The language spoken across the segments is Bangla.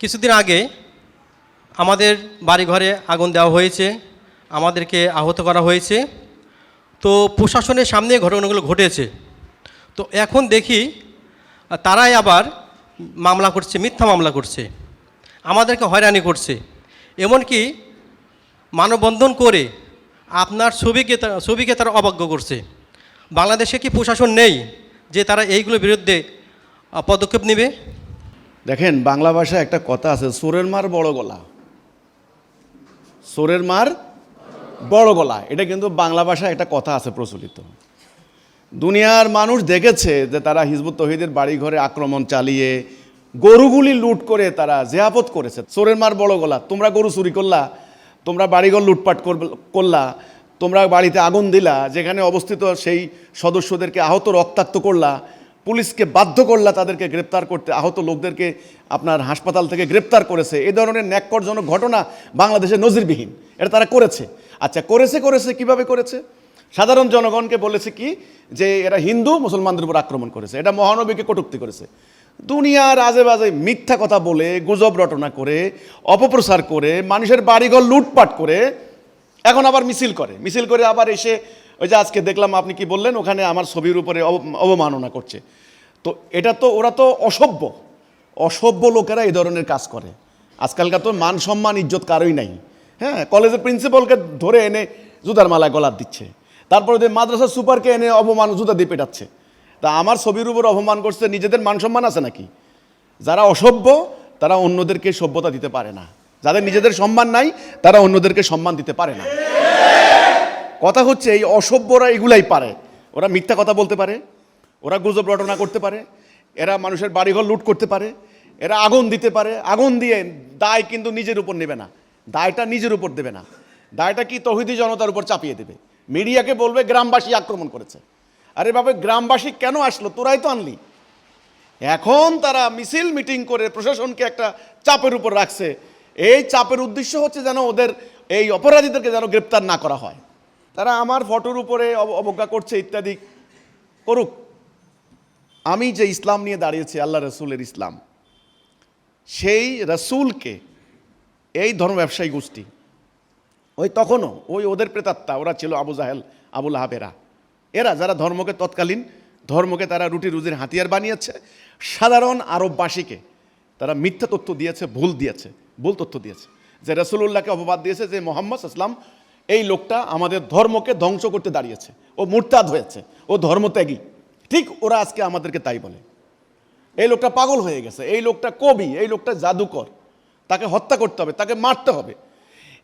কিছুদিন আগে আমাদের বাড়িঘরে আগুন দেওয়া হয়েছে, আমাদেরকে আহত করা হয়েছে। তো প্রশাসনের সামনে ঘটনাগুলো ঘটেছে। তো এখন দেখি, তারাই আবার মামলা করছে, মিথ্যা মামলা করছে। আমাদেরকে হয়রানি করছে। এমনকি মানববন্ধন করে আপনার ছবিকে ছবিকে তারা অবজ্ঞ করছে। বাংলাদেশে কি প্রশাসন নেই যে তারা এইগুলোর বিরুদ্ধে পদক্ষেপ নেবে? দেখেন, বাংলা ভাষায় একটা কথা আছে, সোরের মার বড় গলা। সোরের মার বড় গলা। এটা কিন্তু বাংলা ভাষায় একটা কথা আছে প্রচলিত। দুনিয়ার মানুষ দেখেছে যে তারা হিজবুত তহিদের বাড়ি ঘরে আক্রমণ চালিয়ে গরুগুলি লুট করে তারা জেহাপত করেছে। সোরের মার বড় গলা, তোমরা গরু চুরি করলা, তোমরা বাড়িঘর লুটপাট করলা, তোমরা বাড়িতে আগুন দিলা, যেখানে অবস্থিত সেই সদস্যদেরকে আহত, রক্তাক্ত করলা পুলিশকে বাধ্য করলা তাদেরকে গ্রেপ্তার করতে। আহত লোকদেরকে আপনার হাসপাতাল থেকে গ্রেপ্তার করেছে। এ ধরনের ন্যাক্করজনক ঘটনা বাংলাদেশে নজিরবিহীন। এটা তারা করেছে। আচ্ছা করেছে করেছে, কীভাবে করেছে? সাধারণ জনগণকে বলেছে কি? যে এরা হিন্দু, মুসলমানদের উপর আক্রমণ করেছে। এটা মহানবীকে কটুক্তি করেছে। দুনিয়ার আজে বাজে মিথ্যা কথা বলে, গুজব রটনা করে, অপপ্রচার করে, মানুষের বাড়িঘর লুটপাট করে, এখন আবার মিছিল করে। মিছিল করে আবার এসে ওই যে আজকে দেখলাম আপনি কি বললেন, ওখানে আমার ছবির উপরে অব- অবমাননা করছে। তো এটা তো, ওরা তো অসভ্য। অসভ্য লোকেরা এই ধরনের কাজ করে। আজকালকার তো মান সম্মান, ইজ্জত কারোই নাই। হ্যাঁ কলেজের প্রিন্সিপালকে ধরে এনে জুতার মালা গলার দিচ্ছে। তারপরে যে মাদ্রাসার সুপারকে এনে অপমান জুতা দিয়ে পেটাচ্ছে। তা আমার ছবির উপর অপমান করছে, নিজেদের মান সম্মান আছে নাকি? যারা অসভ্য, তারা অন্যদেরকে সভ্যতা দিতে পারে না। যাদের নিজেদের সম্মান নাই, তারা অন্যদেরকে সম্মান দিতে পারে না। কথা হচ্ছে এই অসভ্যরা এগুলাই পারে। ওরা মিথ্যা কথা বলতে পারে, ওরা গুজব রটনা করতে পারে, এরা মানুষের বাড়িঘর লুট করতে পারে, এরা আগুন দিতে পারে। আগুন দিয়ে দায় কিন্তু নিজের উপর নেবে না। দায়টা নিজের উপর দেবে না। দায়টা কি তহিদি জনতার উপর চাপিয়ে দেবে? মিডিয়াকে বলবে, গ্রামবাসী আক্রমণ করেছে। আরে বাবা গ্রামবাসী কেন আসলো? তোরাই তো আনলি। এখন তারা মিছিল মিটিং করে প্রশাসনকে একটা চাপের উপর রাখছে। এই চাপের উদ্দেশ্য হচ্ছে যেন ওদের, এই অপরাধীদেরকে যেন গ্রেপ্তার না করা হয়। তারা আমার ফটোর উপরে অব- অবজ্ঞা করছে ইত্যাদি করুক। আমি যে ইসলাম নিয়ে দাঁড়িয়েছি, আল্লাহ রসুলের ইসলাম, সেই রসুলকে এই ধর্ম ব্যবসায়ী গোষ্ঠী, ওই তখনও ওই ওদের প্রেতাত্মা, ওরা ছিল আবু জাহেল, আবুল হাবেরা এরা যারা ধর্মকে তৎকালীন, ধর্মকে তারা রুটি রুজির হাতিয়ার বানিয়েছে, সাধারণ আরববাসীকে তারা মিথ্যা তথ্য দিয়েছে, ভুল দিয়েছে, ভুল তথ্য দিয়েছে। যে রসুল্লাহকে অপবাদ দিয়েছে, যে মোহাম্মদ ইসলাম এই লোকটা আমাদের ধর্মকে ধ্বংস করতে দাঁড়িয়েছে। ও মুরতাদ হয়েছে। ও ধর্মত্যাগী। ঠিক ওরা আজকে আমাদেরকে তাই বলে। এই লোকটা পাগল হয়ে গেছে। এই লোকটা কবি, এই লোকটা জাদুকর। তাকে হত্যা করতে হবে, তাকে মারতে হবে।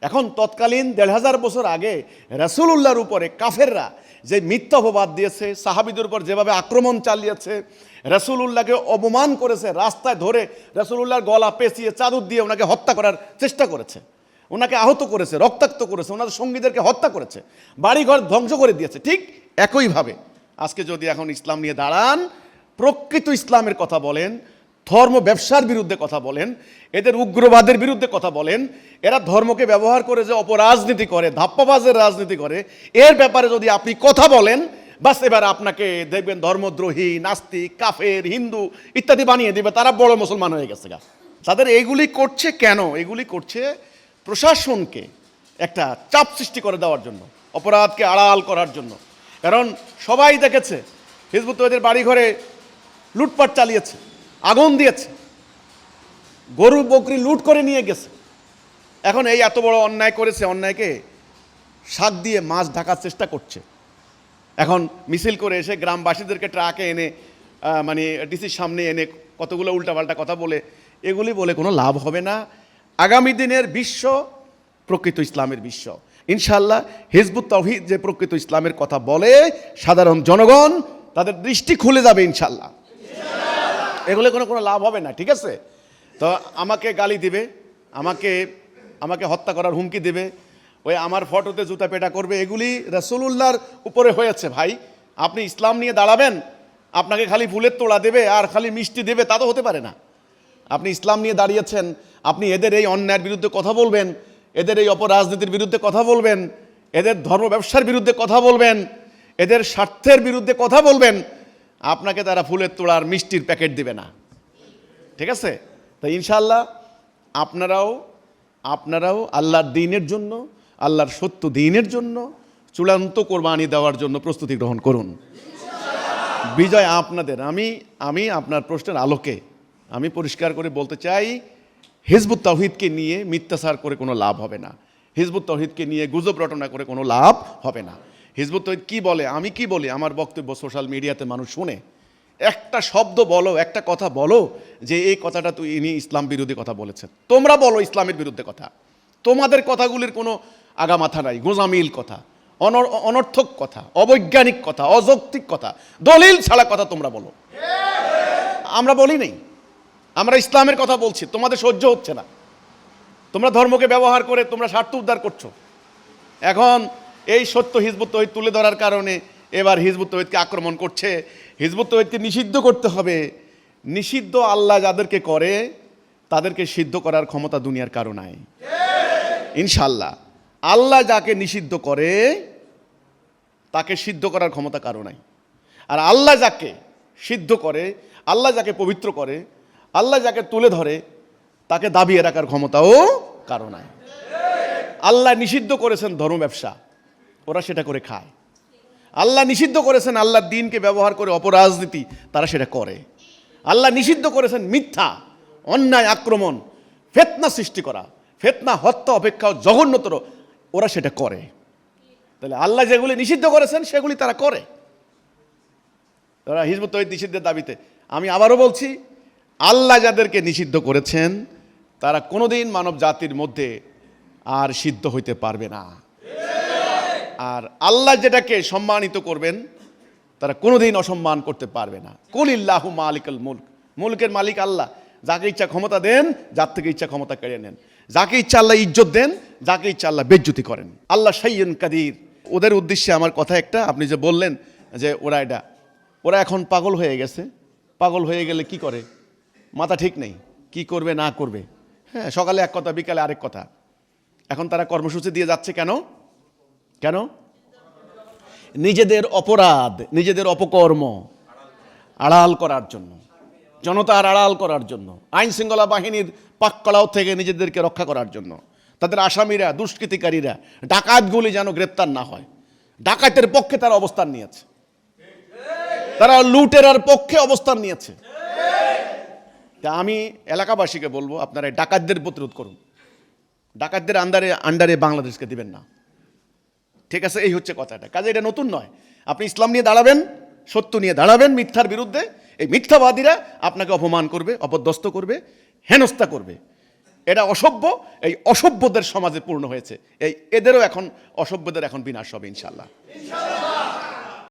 এখন তৎকালীন দেড় হাজার বছর আগে রাসুলুল্লাহর উপরে কাফেররা যে মিথ্যা অপবাদ দিয়েছে, সাহাবিদের উপর যেভাবে আক্রমণ চালিয়েছে, রাসুলুল্লাহকে অপমান করেছে, রাস্তায় ধরে রাসুলুল্লাহর গলা পেঁচিয়ে চাদর দিয়ে ওনাকে হত্যা করার চেষ্টা করেছে। ওনাকে আহত করেছে, রক্তাক্ত করেছে ওনাদের সঙ্গীদেরকে হত্যা করেছে, বাড়িঘর ধ্বংস করে দিয়েছে, ঠিক একইভাবে। আজকে যদি এখন ইসলাম নিয়ে দাঁড়ান, প্রকৃত ইসলামের কথা বলেন, ধর্ম ব্যবসার বিরুদ্ধে কথা বলেন, এদের উগ্রবাদের বিরুদ্ধে কথা বলেন, এরা ধর্মকে ব্যবহার করে যে অপরাজনীতি করে, ধাপ্পাবাজের রাজনীতি করে, এর ব্যাপারে যদি আপনি কথা বলেন, বাস এবার আপনাকে দেখবেন ধর্মদ্রোহী, নাস্তিক, কাফের, হিন্দু ইত্যাদি বানিয়ে দিবে, তারা বড় মুসলমান হয়ে গেছে গা। তাদের এইগুলি করছে কেন? এগুলি করছে প্রশাসনকে একটা চাপ সৃষ্টি করে দেওয়ার জন্য, অপরাধকে আড়াল করার জন্য। কারণ সবাই দেখেছে হিজবুত তৈদের বাড়ি ঘরে লুটপাট চালিয়েছে, আগুন দিয়েছে। গরু বকরি লুট করে নিয়ে গেছে। এখন এই এত বড় অন্যায় করেছে, অন্যায়কে শাক দিয়ে মাছ ঢাকার চেষ্টা করছে। এখন মিছিল করে এসে গ্রামবাসীদেরকে ট্রাকে এনে মানে ডিসির সামনে এনে কতগুলো উল্টাপাল্টা কথা বলে, এগুলি বলে কোনো লাভ হবে না। আগামী দিনের বিশ্ব প্রকৃত ইসলামের বিশ্ব। ইনশাল্লাহ হিজবুত তৌহিদ যে প্রকৃত ইসলামের কথা বলে, সাধারণ জনগণ তাদের দৃষ্টি খুলে যাবে ইনশাল্লাহ এগুলো কোনো কোনো লাভ হবে না, ঠিক আছে? তো আমাকে গালি দিবে, আমাকে আমাকে হত্যা করার হুমকি দেবে, ওই আমার ফটোতে জুতা পেটা করবে, এগুলি রসুলুল্লাহর উপরে হয়েছে ভাই। আপনি ইসলাম নিয়ে দাঁড়াবেন, আপনাকে খালি ফুলের তোড়া দেবে আর খালি মিষ্টি দেবে, তা তো হতে পারে না। আপনি ইসলাম নিয়ে দাঁড়িয়েছেন, আপনি এদের এই অন্যায়ের বিরুদ্ধে কথা বলবেন, এদের এই অপরাজনীতির বিরুদ্ধে কথা বলবেন, এদের ধর্ম ব্যবসার বিরুদ্ধে কথা বলবেন, এদের স্বার্থের বিরুদ্ধে কথা বলবেন, আপনাকে তারা ফুলের তোড়ার মিষ্টির প্যাকেট দিবে না। ঠিক আছে? তো ইনশাল্লাহ আপনারাও আপনারাও আল্লাহর দিনের জন্য, আল্লাহর সত্য দিনের জন্য চূড়ান্ত কোরবানি দেওয়ার জন্য প্রস্তুতি গ্রহণ করুন। বিজয় আপনাদের। আমি আমি আপনার প্রশ্নের আলোকে আমি পরিষ্কার করে বলতে চাই, হিজবুত তৌহিদকে নিয়ে মিথ্যাচার করে কোনো লাভ হবে না। হিজবুত তৌহিদকে নিয়ে গুজব রটনা করে কোনো লাভ হবে না। হিজবুত তৌহিদ কী বলে? আমি কি বলি? আমার বক্তব্য সোশ্যাল মিডিয়াতে মানুষ শুনে। একটা শব্দ বলো, একটা কথা বলো, যে এই কথাটা তুই ইনি ইসলাম বিরোধী কথা বলেছেন। তোমরা বলো ইসলামের বিরুদ্ধে কথা। তোমাদের কথাগুলির কোনো আগামাথা নাই, গোজামিল কথা। অনর, অনর্থক কথা, অবৈজ্ঞানিক কথা, অযৌক্তিক কথা, দলিল ছাড়া কথা তোমরা বলো। আমরা বলি নেই। আমরা ইসলামের কথা বলছি, তোমাদের সহ্য হচ্ছে না। তোমরা ধর্মকে ব্যবহার করে তোমরা স্বার্থ উদ্ধার করছ। এখন এই সত্য হিজবুত তহিদ তুলে ধরার কারণে এবার হিজবুত তহিদকে আক্রমণ করছে। হিজবুত তহিদকে নিষিদ্ধ করতে হবে। নিষিদ্ধ আল্লাহ যাদেরকে করে, তাদেরকে সিদ্ধ করার ক্ষমতা দুনিয়ার কারও নাই। ইনশাল্লাহ আল্লাহ যাকে নিষিদ্ধ করে, তাকে সিদ্ধ করার ক্ষমতা কারও নাই। আর আল্লাহ যাকে সিদ্ধ করে, আল্লাহ যাকে পবিত্র করে আল্লাহ যাকে তুলে ধরে, তাকে দাবিয়ে রাখার ক্ষমতাও কারও নাই। আল্লাহ নিষিদ্ধ করেছেন ধর্ম ব্যবসা, ওরা সেটা করে খায়। আল্লাহ নিষিদ্ধ করেছেন আল্লাহর দিনকে ব্যবহার করে অপরাজনীতি, তারা সেটা করে। আল্লাহ নিষিদ্ধ করেছেন মিথ্যা, অন্যায় আক্রমণ, ফেতনা সৃষ্টি করা, ফেতনা, হত্যা, অপেক্ষা জঘন্যতর, ওরা সেটা করে। তাহলে আল্লাহ যেগুলি নিষিদ্ধ করেছেন, সেগুলি তারা করে। তারা হিজবুত নিষিদ্ধের দাবিতে। আমি আবারও বলছি আল্লাহ যাদেরকে নিষিদ্ধ করেছেন, তারা কোনোদিন মানব জাতির মধ্যে আর সিদ্ধ হইতে পারবে না। আর আল্লাহ যেটাকে সম্মানিত করবেন, তারা কোনোদিন অসম্মান করতে পারবে না। কুলিল্লাহু মালিকাল মুলক। মুলকের মালিক আল্লাহ। যাকে ইচ্ছা ক্ষমতা দেন, যার থেকে ইচ্ছা ক্ষমতা কেড়ে নেন। যাকে ইচ্ছা আল্লাহ ইজ্জত দেন, যাকে ইচ্ছা আল্লাহ বেজ্জুতি করেন। আল্লাহ সাইয়ন কাদির। ওদের উদ্দেশ্যে আমার কথা একটা, আপনি যে বললেন যে ওরা এটা, ওরা এখন পাগল হয়ে গেছে। পাগল হয়ে গেলে কি করে? মাথা ঠিক নেই, কি করবে, না করবে। হ্যাঁ সকালে এক কথা, বিকালে আরেক কথা। এখন তারা কর্মসূচি দিয়ে যাচ্ছে কেন? কেন? নিজেদের অপরাধ, নিজেদের অপকর্ম আড়াল করার জন্য, জনতার আড়াল করার জন্য, আইন শৃঙ্খলা বাহিনীর পাককলাও থেকে নিজেদেরকে রক্ষা করার জন্য। তাদের আসামিরা, দুষ্কৃতিকারীরা ডাকাতগুলি যেন গ্রেপ্তার না হয়। ডাকাতের পক্ষে তারা অবস্থান নিয়েছে। তারা লুটেরার পক্ষে অবস্থান নিয়েছে। তা আমি এলাকাবাসীকে বলব, আপনারা ডাকাতদের প্রতিরোধ করুন। ডাকাতদের আন্ডারে আন্ডারে বাংলাদেশকে দিবেন না। ঠিক আছে, এই হচ্ছে কথাটা। কাজে এটা নতুন নয়। আপনি ইসলাম নিয়ে দাঁড়াবেন, সত্য নিয়ে দাঁড়াবেন মিথ্যার বিরুদ্ধে, এই মিথ্যাবাদীরা আপনাকে অপমান করবে, অপদস্থ করবে, হেনস্থা করবে। এটা অসভ্য, এই অসভ্যদের সমাজে পূর্ণ হয়েছে। এই এদেরও এখন, অসভ্যদের এখন বিনাশ হবে ইনশাল্লাহ